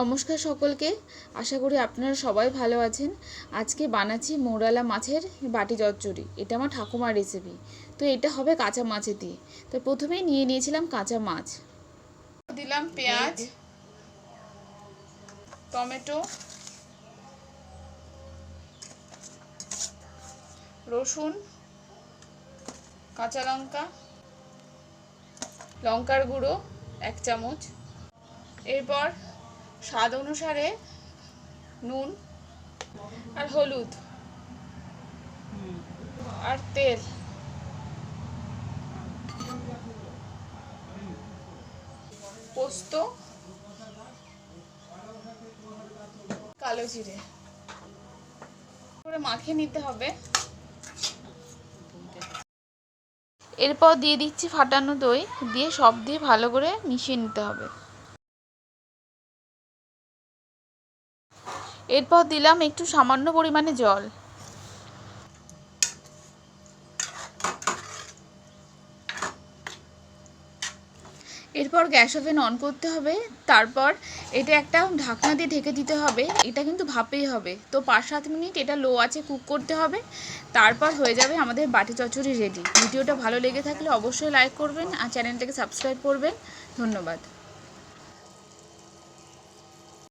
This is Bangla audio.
নমস্কার সকলকে। আশা করি আপনারা সবাই ভালো আছেন। আজকে বানাচ্ছি মৌরালা মাছের বাটি চচ্চড়ি। এটা আমার ঠাকুমার রেসিপি তো এটা হবে কাঁচা মাছে দিয়ে। তো প্রথমেই নিয়ে নিয়েছিলাম কাঁচা মাছ। দিলাম পেঁয়াজ, টমেটো, রসুন, কাঁচা লঙ্কা, লঙ্কার গুঁড়ো, এক চামচ। এরপর স্বাদ অনুসারে নুন আর হলুদ আর তেল। পোস্ত, কালো জিরে। করে মাখিয়ে নিতে হবে। এরপর দিয়ে দিচ্ছি ফাটানো দই। দিয়ে সব দিয়ে ভালো করে মিশিয়ে নিতে হবে। এরপর দিলাম একটু সামান্য পরিমাণে জল। এরপর গ্যাস ওভেন অন করতে হবে। তারপর এটা একটা ঢাকনা দিয়ে ঢেকে দিতে হবে। এটা কিন্তু ভাপেই হবে। তো পাঁচ সাত মিনিট এটা লো আছে কুক করতে হবে। তারপর হয়ে যাবে আমাদের বাটি চচ্চড়ি রেডি। ভিডিওটা ভালো লেগে থাকলে অবশ্যই লাইক করবেন আর চ্যানেলটাকে সাবস্ক্রাইব করবেন। ধন্যবাদ।